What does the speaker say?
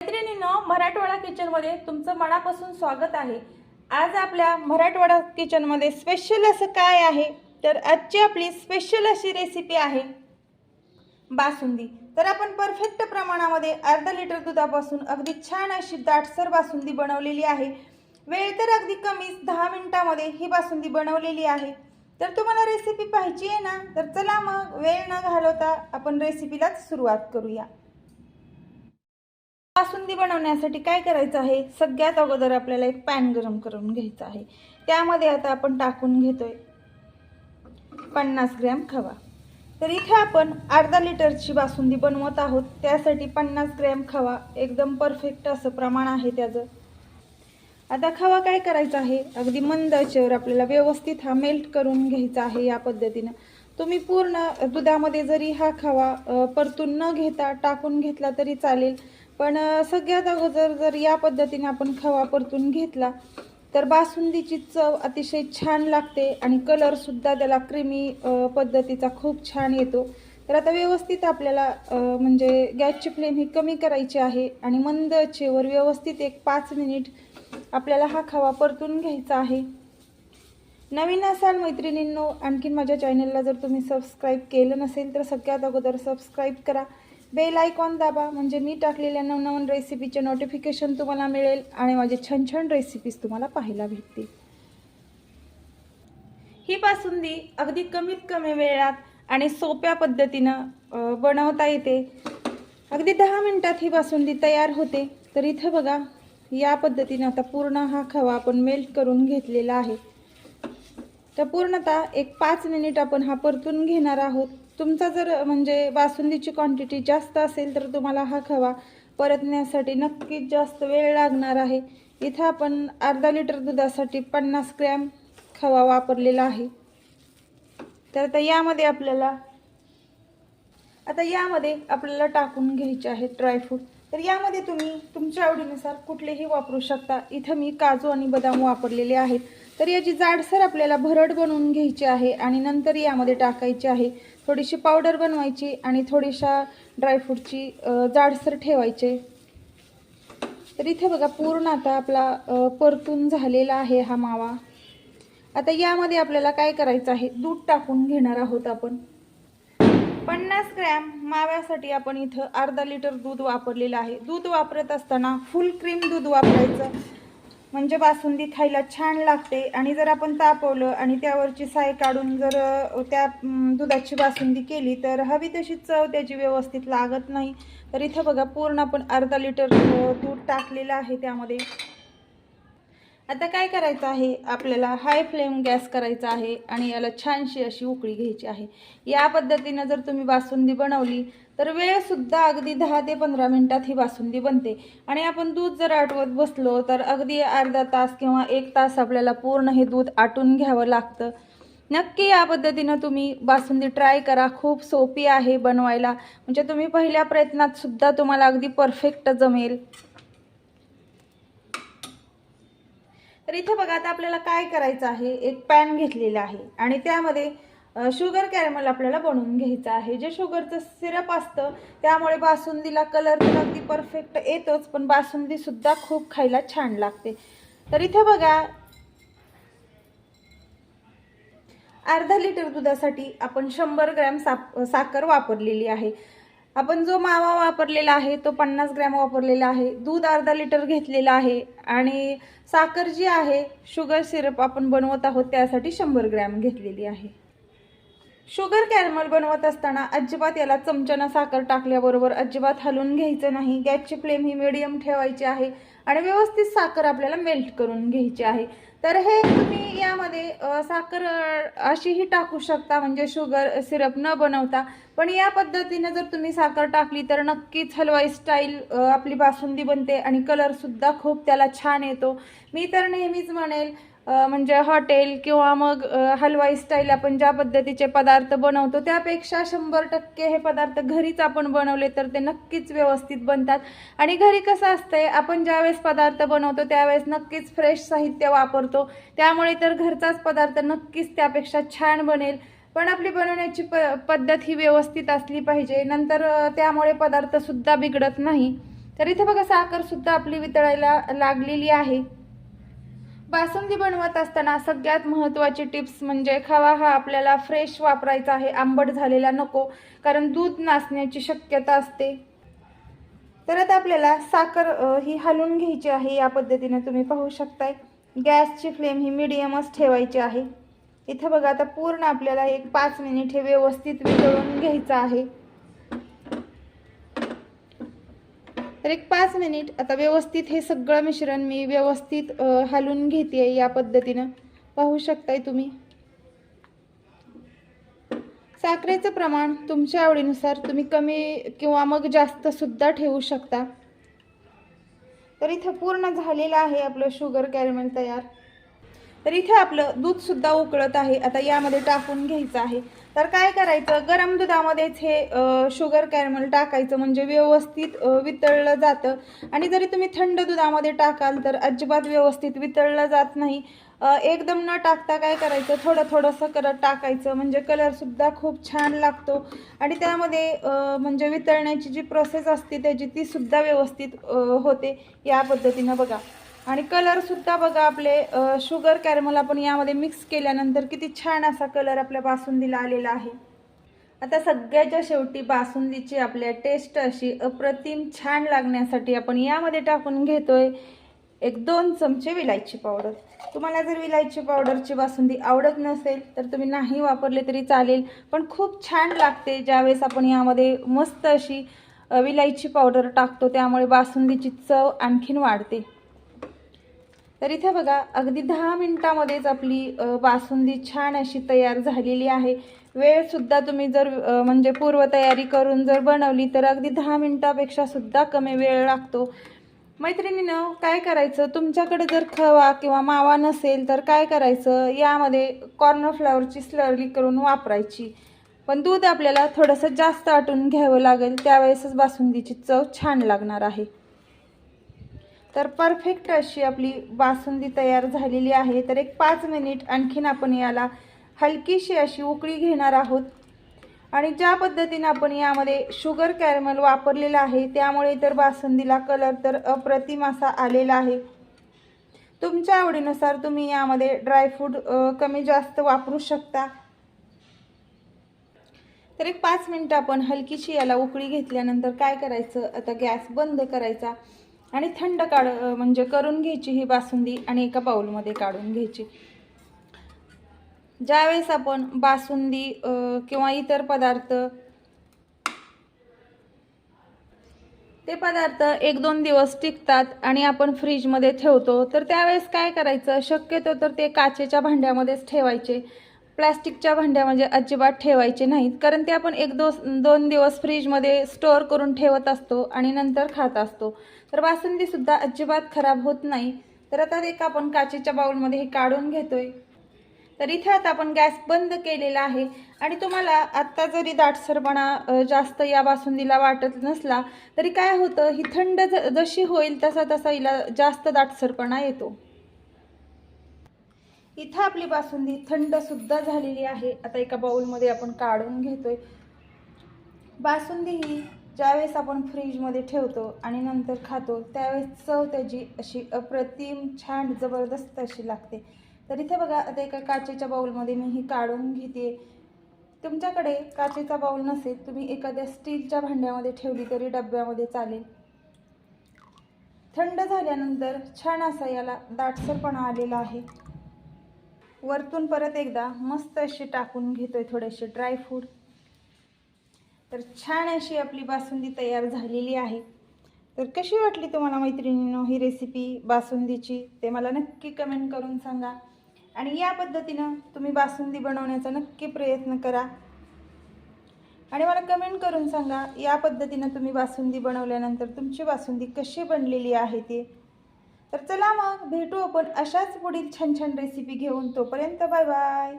मैत्रिणींनो मराठवाडा किचनमध्ये तुमचं मनापासून स्वागत आहे. आज आपल्या मराठवाडा किचनमध्ये स्पेशल असं काय आहे? तर आजची आपली स्पेशल अशी रेसिपी आहे बासुंदी. तर आपण परफेक्ट प्रमाणामध्ये अर्धा लिटर दुधापासून अगदी छान अशी दाटसर बासुंदी बनवलेली आहे. वेळ तर अगदी कमीच दहा मिनिटामध्ये ही बासुंदी बनवलेली आहे. तर तुम्हाला रेसिपी पाहिजे आहे ना? तर चला मग वेळ न घालवता आपण रेसिपीलाच सुरुवात करूया. बासुंदी बनवण्यासाठी काय करायचं आहे? सगळ्यात अगोदर आपल्याला एक पॅन गरम करून घ्यायचा आहे. त्यामध्ये आता आपण टाकून घेतोय पन्नास ग्रॅम खवा. तर इथे आपण अर्धा लिटरची बासुंदी बनवत आहोत. त्यासाठी पन्नास ग्रॅम खवा एकदम परफेक्ट असं प्रमाण आहे त्याचं. आता खवा काय करायचा आहे? अगदी मंद आचेवर आपल्याला व्यवस्थित हा मेल्ट करून घ्यायचा आहे या पद्धतीनं. तुम्ही पूर्ण दुधामध्ये जरी हा खवा परतून न घेता टाकून घेतला तरी चालेल. पण सगळ्यात अगोदर जर या पद्धतीने आपण खवा परतून घेतला तर बासुंदीची चव अतिशय छान लागते आणि कलरसुद्धा त्याला क्रीमी पद्धतीचा खूप छान येतो. तर आता व्यवस्थित आपल्याला म्हणजे गॅसची फ्लेम ही कमी करायची आहे आणि मंद चेवर व्यवस्थित एक पाच मिनिट आपल्याला हा खवा परतून घ्यायचा आहे. नवीन असाल मैत्रिणींनो आणखीन माझ्या चॅनलला जर तुम्ही सबस्क्राईब केलं नसेल तर सगळ्यात अगोदर सबस्क्राईब करा. बेल आयकॉन दाबा म्हणजे मी टाकलेल्या नवनवन रेसिपीचे नोटिफिकेशन तुम्हाला मिळेल आणि माझे छान छान रेसिपीज तुम्हाला पाहायला भेटतील. ही बासुंदी अगदी कमीत कमी वेळात आणि सोप्या पद्धतीनं बनवता येते. अगदी दहा मिनटात ही बासुंदी तयार होते. तर इथं बघा या पद्धतीनं आता पूर्ण हा खवा आपण मेल्ट करून घेतलेला आहे. तर पूर्णतः एक पाच मिनिट आपण हा परतून घेणार आहोत. तुमचा जर म्हणजे बासुंदीची क्वांटिटी जास्त असेल तर तुम्हाला हा खवा परतण्यासाठी नक्कीच जास्त वेळ लागणार आहे. इथं आपण अर्धा लिटर दुधासाठी पन्नास ग्रॅम खवा वापरलेला आहे. तर आता यामध्ये आपल्याला आता यामध्ये आपल्याला टाकून घ्यायचे आहेत ड्रायफ्रूट तर यामध्ये तुम्ही तुमच्या आवडीनुसार कुठलेही वापरू शकता. इथं मी काजू आणि बदाम वापरलेले आहेत. तर याची जाडसर आपल्याला भरड बनवून घ्यायची आहे आणि नंतर यामध्ये टाकायची आहे थोडीशी पावडर बनवायची आणि थोडीशा ड्रायफ्रूटची जाडसर ठेवायचे. तर इथे बघा पूर्ण आता आपला परतून झालेला आहे हा मावा. आता यामध्ये आपल्याला काय करायचं आहे? दूध टाकून घेणार आहोत आपण. पन्नास ग्रॅम माव्यासाठी आपण इथं अर्धा लिटर दूध वापरलेलं आहे. दूध वापरत असताना फुल क्रीम दूध वापरायचं. म्हणजे बासुंदी खायला छान लागते. आणि जर आपण तापवलं आणि त्यावरची साय काढून जर त्या दुधाची बासुंदी केली तर हवी तशी चव त्याची व्यवस्थित लागत नाही. तर इथं बघा पूर्ण आपण अर्धा लिटर दूध टाकलेलं आहे त्यामध्ये. आता काय करायचं आहे? आपल्याला हाय फ्लेम गॅस करायचा आहे आणि याला छानशी अशी उकळी घ्यायची आहे. या पद्धतीनं जर तुम्ही बासुंदी बनवली तर वेळसुद्धा अगदी दहा ते पंधरा मिनटात ही बासुंदी बनते. आणि आपण दूध जर आटवत बसलो तर अगदी अर्धा तास किंवा एक तास आपल्याला पूर्ण हे दूध आटून घ्यावं लागतं. नक्की या पद्धतीनं तुम्ही बासुंदी ट्राय करा. खूप सोपी आहे बनवायला. म्हणजे तुम्ही पहिल्या प्रयत्नात सुद्धा तुम्हाला अगदी परफेक्ट जमेल. तर इथे बघा आता आपल्याला काय करायचं आहे? एक पॅन घेतलेला आहे. आणि त्यामध्ये शुगर कॅरमल आपल्याला बनवून घ्यायचं आहे. जे शुगरचं सिरप असतं त्यामुळे बासुंदीला कलर तर अगदी परफेक्ट येतोच पण बासुंदीसुद्धा खूप खायला छान लागते. तर इथे बघा अर्धा लिटर दुधासाठी आपण शंभर ग्रॅम साप साखर वापरलेली आहे. आपण जो मावा वापरलेला आहे तो पन्नास ग्रॅम वापरलेला आहे. दूध अर्धा लिटर घेतलेला आहे. आणि साखर जी आहे शुगर सिरप आपण बनवत आहोत त्यासाठी शंभर ग्रॅम घेतलेली आहे. शुगर कॅरमल बनवत असताना अजिबात याला चमच्यानं साखर टाकल्याबरोबर अजिबात हलवून घ्यायचं नाही. गॅसची फ्लेम ही मिडियम ठेवायची आहे आणि व्यवस्थित साखर आपल्याला मेल्ट करून घ्यायची आहे. तर हे तुम्ही यामध्ये साखर अशीही टाकू शकता म्हणजे शुगर सिरप न बनवता. पण या पद्धतीने जर तुम्ही साखर टाकली तर नक्कीच हलवाई स्टाईल आपली बासुंदी बनते आणि कलरसुद्धा खूप त्याला छान येतो. मी तर नेहमीच म्हणेल म्हणजे हॉटेल किंवा मग हलवाई स्टाईल आपण ज्या पद्धतीचे पदार्थ बनवतो त्यापेक्षा शंभर टक्के हे पदार्थ घरीच आपण बनवले तर ते नक्कीच व्यवस्थित बनतात. आणि घरी कसं असतंय आपण ज्यावेळेस पदार्थ बनवतो त्यावेळेस नक्कीच फ्रेश साहित्य वापरतो. त्यामुळे तर घरचाच पदार्थ नक्कीच त्यापेक्षा छान बनेल. पण आपली बनवण्याची प पद्धत ही व्यवस्थित असली पाहिजे. नंतर त्यामुळे पदार्थसुद्धा बिघडत नाही. तर इथे बघा साखरसुद्धा आपली वितळायला लागलेली आहे. बासुंदी बनवत असताना सगळ्यात महत्त्वाची टिप्स म्हणजे खवा हा आपल्याला फ्रेश वापरायचा आहे आंबट झालेला नको कारण दूध नासण्याची शक्यता असते. तर आता आपल्याला साखर ही हलवून घ्यायची आहे या पद्धतीने तुम्ही पाहू शकताय. गॅसची फ्लेम ही मिडियमच ठेवायची आहे. इथं बघा आता पूर्ण आपल्याला एक पाच मिनिट हे व्यवस्थित वितळून घ्यायचं आहे. तर एक पाच मिनिट आता व्यवस्थित हे सगळं मिश्रण मी व्यवस्थित हलून घेते या पद्धतीनं. पाहू शकताय तुम्ही? साखरेचं प्रमाण तुमच्या आवडीनुसार तुम्ही कमी किंवा मग जास्त सुद्धा ठेवू शकता. तर इथं पूर्ण झालेलं आहे आपलं शुगर कॅरमेल तयार. तर इथे आपलं दूधसुद्धा उकळत आहे. आता यामध्ये टाकून घ्यायचं आहे. तर काय करायचं? गरम दुधामध्येच हे शुगर कॅरमल टाकायचं. म्हणजे व्यवस्थित वितळलं जातं. आणि जरी तुम्ही थंड दुधामध्ये टाकाल तर अजिबात व्यवस्थित वितळलं जात नाही. एकदम न टाकता काय करायचं? थोडं थोडंसं करत टाकायचं. म्हणजे कलरसुद्धा खूप छान लागतो. आणि त्यामध्ये म्हणजे वितळण्याची जी प्रोसेस असते त्याची ती सुद्धा व्यवस्थित होते. या पद्धतीनं बघा. आणि कलरसुद्धा बघा आपले शुगर कॅरमल आपण यामध्ये मिक्स केल्यानंतर किती छान असा कलर आपल्या बासुंदीला आलेला आहे. आता सगळ्याच्या शेवटी बासुंदीची आपल्या टेस्ट अशी अप्रतिम छान लागण्यासाठी आपण यामध्ये टाकून घेतोय एक दोन चमचे विलायची पावडर तुम्हाला जर विलायची पावडरची बासुंदी आवडत नसेल तर तुम्ही नाही वापरले तरी चालेल पण खूप छान लागते ज्यावेळेस आपण यामध्ये मस्त अशी विलायची पावडर टाकतो त्यामुळे बासुंदीची चव आणखीन वाढते. तर इथे बघा अगदी दहा मिनटामध्येच आपली बासुंदी छान अशी तयार झालेली आहे. वेळसुद्धा तुम्ही जर म्हणजे पूर्वतयारी करून जर बनवली तर अगदी दहा मिनटापेक्षासुद्धा कमी वेळ लागतो. मैत्रिणीनं काय करायचं? तुमच्याकडे जर खवा किंवा मावा नसेल तर काय करायचं? यामध्ये कॉर्नफ्लॉवरची स्लरी करून वापरायची. पण दूध आपल्याला थोडंसं जास्त आटून घ्यावं लागेल त्यावेळेसच बासुंदीची चव छान लागणार आहे. तर परफेक्ट अशी आपली बासुंदी तयार झालेली आहे. तर एक पाच मिनिट आणखीन आपण याला हलकीशी अशी उकळी घेणार आहोत. आणि ज्या पद्धतीने आपण यामध्ये शुगर कॅरमल वापरलेलं आहे त्यामुळे तर बासुंदीला कलर तर अप्रतिम असा आलेला आहे. तुमच्या आवडीनुसार तुम्ही यामध्ये ड्रायफ्रूट कमी जास्त वापरू शकता. तर एक पाच मिनटं आपण हलकीशी याला उकळी घेतल्यानंतर काय करायचं? आता गॅस बंद करायचा. आणि थंड काढ म्हणजे करून घ्यायची ही बासुंदी आणि एका बाऊलमध्ये काढून घ्यायची. ज्यावेळेस आपण बासुंदी किंवा इतर पदार्थ ते पदार्थ एक दोन दिवस टिकतात आणि आपण फ्रीजमध्ये ठेवतो तर त्यावेळेस काय करायचं? शक्यतो तर ते काचेच्या भांड्यामध्येच ठेवायचे. प्लॅस्टिकच्या म्हणजे अजिबात ठेवायचे नाहीत कारण ते आपण एक दो दोन दिवस फ्रीजमध्ये स्टोअर करून ठेवत असतो आणि नंतर खात असतो. तर बासुंदीसुद्धा अजिबात खराब होत नाही. तर आता एक आपण काचेच्या बाउलमध्ये हे काढून घेतोय. तर इथे आता आपण गॅस बंद केलेला आहे आणि तुम्हाला आत्ता जरी दाटसरपणा जास्त या बासुंदीला वाटत नसला तरी काय होतं? ही थंड ज- जशी होईल तसा तसा हिला जास्त दाटसरपणा येतो. इथं आपली बासुंदी थंडसुद्धा झालेली आहे. आता एका बाउलमध्ये आपण काढून घेतोय. बासुंदी ही ज्यावेळेस आपण फ्रीजमध्ये ठेवतो आणि नंतर खातो त्यावेळेस चव त्याची अशी अप्रतिम छान जबरदस्त अशी लागते. तर इथे बघा आता एका काचेच्या बाउलमध्ये मी ही काढून घेते. तुमच्याकडे काचेचा बाउल नसेल तुम्ही एखाद्या स्टीलच्या भांड्यामध्ये ठेवली तरी डब्यामध्ये चालेल. थंड झाल्यानंतर छान असा याला दाटसरपणा आलेला आहे. वरतून परत एकदा मस्त अशी टाकून घेतो आहे थोडेसे ड्रायफ्रूट तर छान अशी आपली बासुंदी तयार झालेली आहे. तर कशी वाटली तुम्हाला मैत्रिणींनो ही रेसिपी बासुंदीची? ते मला नक्की कमेंट करून सांगा. आणि या पद्धतीनं तुम्ही बासुंदी बनवण्याचा नक्की प्रयत्न करा. आणि मला कमेंट करून सांगा या पद्धतीनं तुम्ही बासुंदी बनवल्यानंतर तुमची बासुंदी कशी बनलेली आहे ती? तर चला मग भेटू आपण अशाच पुढील छान छान रेसिपी घेऊन. तोपर्यंत बाय बाय.